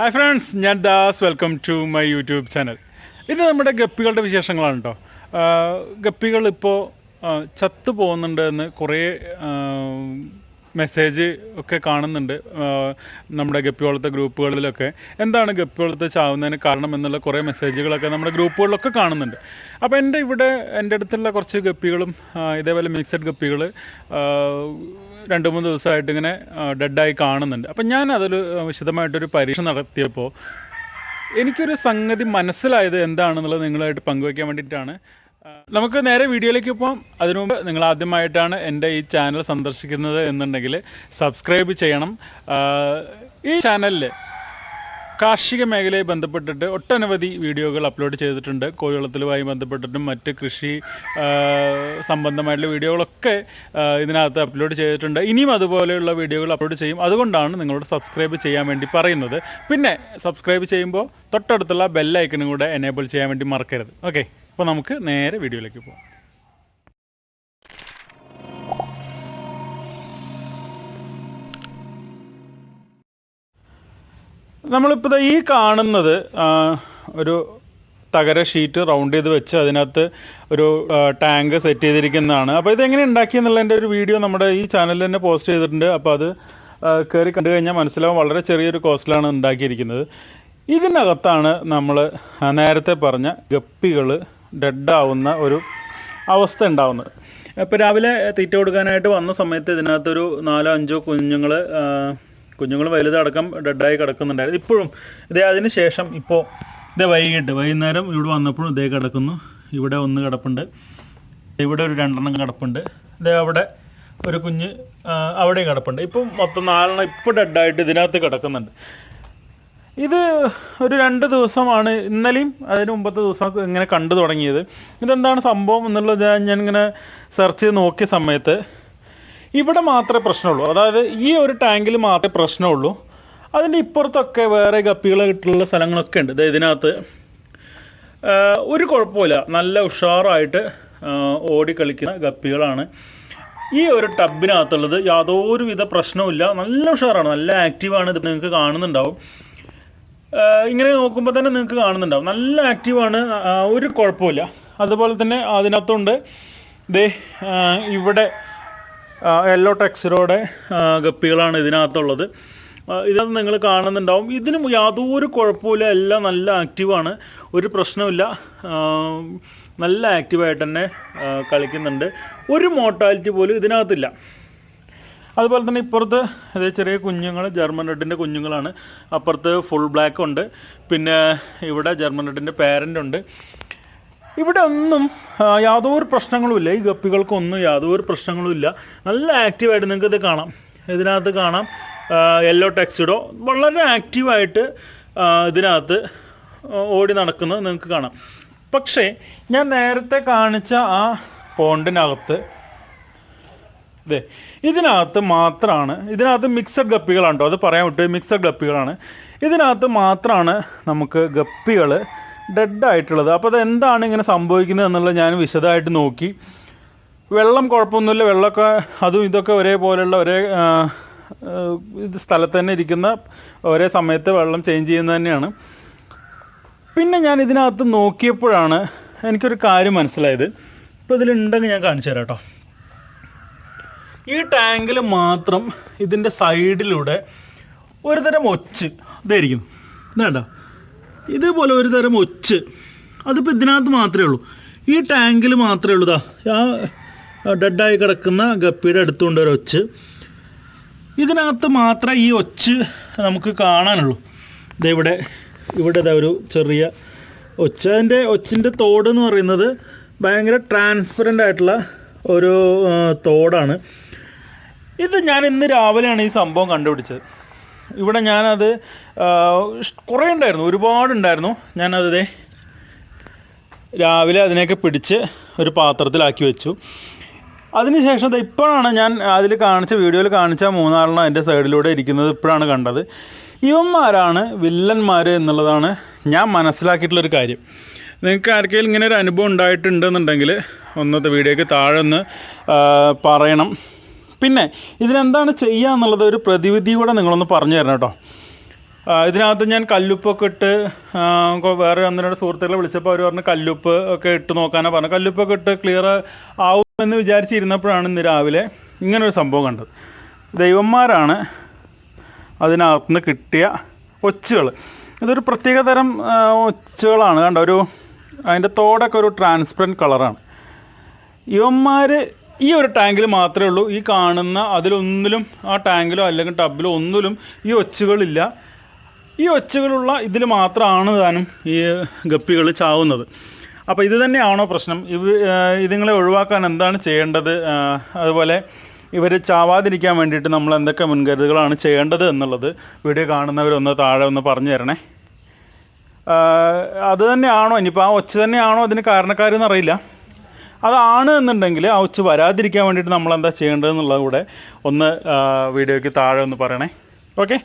Hi friends ഞാൻ Das. Welcome to my YouTube channel ഇത് നമ്മുടെ ഗപ്പികളുടെ വിശേഷങ്ങളാണ് കേട്ടോ ഗപ്പികൾ ഇപ്പോൾ ചത്തു പോകുന്നുണ്ട് എന്ന് കുറേ മെസ്സേജ് ഒക്കെ കാണുന്നുണ്ട്. നമ്മുടെ ഗപ്പിവളത്തെ ഗ്രൂപ്പുകളിലൊക്കെ. എന്താണ് ഗപ്പിവളത്ത് ചാവുന്നതിന് കാരണം എന്നുള്ള കുറേ മെസ്സേജുകളൊക്കെ നമ്മുടെ ഗ്രൂപ്പുകളിലൊക്കെ കാണുന്നുണ്ട്. അപ്പോൾ എന്റെ ഇവിടെ എന്റെ അടുത്തുള്ള കുറച്ച് ഗപ്പികളും ഇതേപോലെ മിക്സഡ് ഗപ്പികൾ രണ്ട് മൂന്ന് ദിവസമായിട്ട് ഇങ്ങനെ ഡെഡായി കാണുന്നുണ്ട്. അപ്പം ഞാൻ അതിൽ വിശദമായിട്ടൊരു പരീക്ഷ നടത്തിയപ്പോൾ എനിക്കൊരു സംഗതി മനസ്സിലായത് എന്താണെന്നുള്ളത് നിങ്ങളായിട്ട് പങ്കുവയ്ക്കാൻ വേണ്ടിയിട്ടാണ്. നമുക്ക് നേരെ വീഡിയോയിലേക്ക് പോകാം അതിനുമുമ്പ് നിങ്ങൾ ആദ്യമായിട്ടാണ് എന്റെ ഈ ചാനൽ സന്ദർശിക്കുന്നത് എന്നുണ്ടെങ്കിൽ സബ്സ്ക്രൈബ് ചെയ്യണം. ഈ ചാനലിൽ കാർഷിക മേഖലയെ ബന്ധപ്പെട്ടിട്ട് ഒട്ടനവധി വീഡിയോകൾ അപ്ലോഡ് ചെയ്തിട്ടുണ്ട്. കോഴിവളത്തിലുമായി ബന്ധപ്പെട്ടിട്ടും മറ്റ് കൃഷി സംബന്ധമായിട്ടുള്ള വീഡിയോകളൊക്കെ ഇതിനകത്ത് അപ്ലോഡ് ചെയ്തിട്ടുണ്ട്. ഇനിയും അതുപോലെയുള്ള വീഡിയോകൾ അപ്ലോഡ് ചെയ്യും. അതുകൊണ്ടാണ് നിങ്ങളോട് സബ്സ്ക്രൈബ് ചെയ്യാൻ വേണ്ടി പറയുന്നത്. പിന്നെ സബ്സ്ക്രൈബ് ചെയ്യുമ്പോൾ തൊട്ടടുത്തുള്ള ബെല്ലൈക്കനും കൂടെ എനേബിൾ ചെയ്യാൻ വേണ്ടി മറക്കരുത്. ഓക്കെ. അപ്പോൾ നമുക്ക് നേരെ വീഡിയോയിലേക്ക് പോകാം നമ്മളിപ്പോൾ ഈ കാണുന്നത് ഒരു തകര ഷീറ്റ് റൗണ്ട് ചെയ്ത് വെച്ച് അതിനകത്ത് ഒരു ടാങ്ക് സെറ്റ് ചെയ്തിരിക്കുന്നതാണ്. അപ്പോൾ ഇതെങ്ങനെ ഉണ്ടാക്കിയെന്നുള്ളതിന്റെ ഒരു വീഡിയോ നമ്മുടെ ഈ ചാനലിൽ തന്നെ പോസ്റ്റ് ചെയ്തിട്ടുണ്ട്. അപ്പോൾ അത് കയറി കണ്ടു കഴിഞ്ഞാൽ മനസ്സിലാവും വളരെ ചെറിയൊരു കോസ്റ്റിലാണ് ഉണ്ടാക്കിയിരിക്കുന്നത്. ഇതിനകത്താണ് നമ്മൾ നേരത്തെ പറഞ്ഞ ഗപ്പികൾ ഡെഡാവുന്ന ഒരു അവസ്ഥ ഉണ്ടാവുന്നത്. ഇപ്പോൾ രാവിലെ തീറ്റ കൊടുക്കാനായിട്ട് വന്ന സമയത്ത് ഇതിനകത്തൊരു നാലോ അഞ്ചോ കുഞ്ഞുങ്ങൾ കുഞ്ഞുങ്ങൾ വലുതടക്കം ഡെഡായി കിടക്കുന്നുണ്ടായിരുന്നു. ഇപ്പോഴും ഇതേ അതിന് ശേഷം ഇപ്പോൾ ഇതേ വൈകിട്ട് വൈകുന്നേരം ഇവിടെ വന്നപ്പോഴും ഇതേ കിടക്കുന്നു. ഇവിടെ ഒന്ന് കിടപ്പുണ്ട്. ഇവിടെ ഒരു രണ്ടെണ്ണം കിടപ്പുണ്ട്. ഇതേ അവിടെ ഒരു കുഞ്ഞ് അവിടെയും കിടപ്പുണ്ട്. ഇപ്പം മൊത്തം നാലെണ്ണം ഇപ്പോൾ ഡെഡായിട്ട് ഇതിനകത്ത് കിടക്കുന്നുണ്ട്. ഇത് ഒരു രണ്ട് ദിവസമാണ് ഇന്നലെയും അതിന് മുമ്പത്തെ ദിവസം ഇങ്ങനെ കണ്ടു തുടങ്ങിയത്. ഇതെന്താണ് സംഭവം എന്നുള്ളത് ഞാൻ ഇങ്ങനെ സെർച്ച് ചെയ്ത് നോക്കിയ സമയത്ത് ഇവിടെ മാത്രമേ പ്രശ്നമുള്ളൂ. അതായത് ഈ ഒരു ടാങ്കിൽ മാത്രമേ പ്രശ്നമുള്ളൂ. അതിന്റെ ഇപ്പുറത്തൊക്കെ വേറെ ഗപ്പികളായിട്ടുള്ള സ്ഥലങ്ങളൊക്കെ ഉണ്ട്. ഇതിനകത്ത് ഒരു കുഴപ്പമില്ല. നല്ല ഉഷാറായിട്ട് ഓടിക്കളിക്കുന്ന ഓടി കളിക്കുന്ന ഗപ്പികളാണ് ഈ ഒരു ടബിനകത്തുള്ളത് യാതൊരുവിധ പ്രശ്നവുമില്ല. നല്ല ഉഷാറാണ്. നല്ല ആക്റ്റീവാണ് ഇത് നിങ്ങൾക്ക് കാണുന്നുണ്ടാവും. ഇങ്ങനെ നോക്കുമ്പോൾ തന്നെ നിങ്ങൾക്ക് കാണുന്നുണ്ടാവും. നല്ല ആക്റ്റീവാണ്. ഒരു കുഴപ്പമില്ല. അതുപോലെ തന്നെ അതിനകത്തുണ്ട്. ദേ ഇവിടെ യെല്ലോ ടെക്സിലോടെ ഗപ്പികളാണ് ഇതിനകത്തുള്ളത്. ഇതിനകത്ത് നിങ്ങൾ കാണുന്നുണ്ടാവും. ഇതിനും യാതൊരു കുഴപ്പമില്ല. എല്ലാം നല്ല ആക്റ്റീവാണ്. ഒരു പ്രശ്നമില്ല. നല്ല ആക്റ്റീവായിട്ട് തന്നെ കളിക്കുന്നുണ്ട്. ഒരു മോർട്ടാലിറ്റി പോലും ഇതിനകത്തില്ല. അതുപോലെ തന്നെ ഇപ്പുറത്ത് അതായത് ചെറിയ കുഞ്ഞുങ്ങൾ ജർമ്മൻ റെഡിന്റെ കുഞ്ഞുങ്ങളാണ്. അപ്പുറത്ത് ഫുൾ ബ്ലാക്ക് ഉണ്ട്. പിന്നെ ഇവിടെ ജർമ്മൻ റെഡിന്റെ പാരന്റ് ഉണ്ട്. ഇവിടെ ഒന്നും യാതൊരു പ്രശ്നങ്ങളുമില്ല ഈ ഗപ്പികൾക്കൊന്നും യാതൊരു പ്രശ്നങ്ങളുമില്ല നല്ല ആക്റ്റീവായിട്ട് നിങ്ങൾക്ക് ഇത് കാണാം. ഇതിനകത്ത് കാണാം യെല്ലോ ടെക്സിഡോ വളരെ ആക്റ്റീവായിട്ട് ഇതിനകത്ത് ഓടി നടക്കുന്നത് നിങ്ങൾക്ക് കാണാം. പക്ഷേ ഞാൻ നേരത്തെ കാണിച്ച ആ പോണ്ടിനകത്ത് അതെ ഇതിനകത്ത് മാത്രമാണ് ഇതിനകത്ത് മിക്സഡ് ഗപ്പികളാണ് കേട്ടോ അത് പറയാൻ വിട്ടു മിക്സഡ് ഗപ്പികളാണ്. ഇതിനകത്ത് മാത്രമാണ് നമുക്ക് ഗപ്പികൾ ഡെഡ് ആയിട്ടുള്ളത്. അപ്പോൾ അതെന്താണ് ഇങ്ങനെ സംഭവിക്കുന്നത് എന്നുള്ളത് ഞാൻ വിശദമായിട്ട് നോക്കി. വെള്ളം കുഴപ്പമൊന്നുമില്ല വെള്ളമൊക്കെ അതും ഇതൊക്കെ ഒരേപോലെയുള്ള ഒരേ ഇത് സ്ഥലത്ത് തന്നെ ഇരിക്കുന്ന ഒരേ സമയത്ത് വെള്ളം ചേഞ്ച് ചെയ്യുന്നത് തന്നെയാണ്. പിന്നെ ഞാൻ ഇതിനകത്ത് നോക്കിയപ്പോഴാണ് എനിക്കൊരു കാര്യം മനസ്സിലായത്. ഇപ്പോൾ ഇതിലുണ്ടെങ്കിൽ ഞാൻ കാണിച്ചു തരാം കേട്ടോ. ഈ ടാങ്കിൽ മാത്രം ഇതിന്റെ സൈഡിലൂടെ ഒരുതരം ഒച്ച് ഇതായിരിക്കും. ഇതാണ്ട ഇതേപോലെ ഒരു തരം ഒച്ച്. അതിപ്പോൾ ഇതിനകത്ത് മാത്രമേ ഉള്ളൂ. ഈ ടാങ്കിൽ മാത്രമേ ഉള്ളൂ. ആ ഡെഡായി കിടക്കുന്ന ഗപ്പിയുടെ അടുത്തുകൊണ്ട് ഒരു ഒച്ച്. ഇതിനകത്ത് മാത്രമേ ഈ ഒച്ച് നമുക്ക് കാണാനുള്ളൂ. ദേ ഇവിടെ ഒരു ചെറിയ ഒച്ച. അതിന്റെ ഒച്ചിന്റെ തോട് എന്ന് പറയുന്നത് ഭയങ്കര ട്രാൻസ്പെറന്റ് ആയിട്ടുള്ള ഒരു തോടാണ്. ഇത് ഞാൻ ഇന്ന് രാവിലെയാണ് ഈ സംഭവം കണ്ടുപിടിച്ചത്. ഇവിടെ ഞാനത് കുറേ ഉണ്ടായിരുന്നു ഒരുപാടുണ്ടായിരുന്നു. ഞാനത് ദേ രാവിലെ അതിനെയൊക്കെ പിടിച്ച് ഒരു പാത്രത്തിലാക്കി വെച്ചു. അതിനുശേഷം ഇപ്പോഴാണ് ഞാൻ അതിൽ കാണിച്ച വീഡിയോയിൽ കാണിച്ച മൂന്നാളെണ്ണം എന്റെ സൈഡിലൂടെ ഇരിക്കുന്നത് ഇപ്പോഴാണ് കണ്ടത്. ഇവന്മാരാണ് വില്ലന്മാർ എന്നുള്ളതാണ് ഞാൻ മനസ്സിലാക്കിയിട്ടുള്ളൊരു കാര്യം. നിങ്ങൾക്ക് ആർക്കെങ്കിലും ഇങ്ങനെ ഒരു അനുഭവം ഉണ്ടായിട്ടുണ്ടെന്നുണ്ടെങ്കിൽ ഒന്നത്തെ വീഡിയോയ്ക്ക് താഴെ ഒന്ന് പറയണം. പിന്നെ ഇതിനെന്താണ് ചെയ്യുക എന്നുള്ളത് ഒരു പ്രതിവിധി കൂടെ നിങ്ങളൊന്ന് പറഞ്ഞു തരണം കേട്ടോ. ഇതിനകത്ത് ഞാൻ കല്ലുപ്പൊക്കെ ഇട്ട് വേറെ ഒന്ന് രണ്ട് സുഹൃത്തുക്കളെ വിളിച്ചപ്പോൾ അവർ പറഞ്ഞു കല്ലുപ്പ് ഒക്കെ ഇട്ട് നോക്കാനാണ് പറഞ്ഞു കല്ലുപ്പൊക്കെ ഇട്ട് ക്ലിയർ ആവുമെന്ന് വിചാരിച്ചിരുന്നപ്പോഴാണ് ഇന്ന് രാവിലെ ഇങ്ങനൊരു സംഭവം കണ്ടത്. ദൈവന്മാരാണ് അതിനകത്തുനിന്ന് കിട്ടിയ ഒച്ചുകൾ ഇതൊരു പ്രത്യേകതരം തരം ഒച്ചുകളാണ്. കണ്ടോ ഒരു അതിന്റെ തോടൊക്കെ ഒരു ട്രാൻസ്പെറന്റ് കളറാണ് ഇവന്മാർ ഈ ഒരു ടാങ്കിൽ മാത്രമേ ഉള്ളൂ. ഈ കാണുന്ന അതിലൊന്നിലും ആ ടാങ്കിലോ അല്ലെങ്കിൽ ടബിലോ ഒന്നിലും ഈ ഒച്ചുകളില്ല. ഈ ഒച്ചുകളുള്ള ഇതിൽ മാത്രമാണ് താനും ഈ ഗപ്പികൾ ചാവുന്നത്. അപ്പോൾ ഇത് തന്നെയാണോ പ്രശ്നം? ഇവ ഇതുങ്ങളെ ഒഴിവാക്കാൻ എന്താണ് ചെയ്യേണ്ടത്? അതുപോലെ ഇവർ ചാവാതിരിക്കാൻ വേണ്ടിയിട്ട് നമ്മൾ എന്തൊക്കെ മുൻകരുതലുകളാണ് ചെയ്യേണ്ടത് എന്നുള്ളത് വീഡിയോ കാണുന്നവരൊന്ന് താഴെ ഒന്ന് പറഞ്ഞു തരണേ. അത് തന്നെയാണോ? ഇനിയിപ്പോൾ ആ ഒച്ച തന്നെയാണോ? അതിന് കാരണക്കാരെന്ന് അറിയില്ല. അതാണ് എന്നുണ്ടെങ്കിൽ ആ ഒച്ച വരാതിരിക്കാൻ വേണ്ടിയിട്ട് നമ്മൾ എന്താ ചെയ്യേണ്ടതെന്നുള്ളത് കൂടെ ഒന്ന് വീഡിയോയ്ക്ക് താഴെ ഒന്ന് പറയണേ. ഓക്കെ?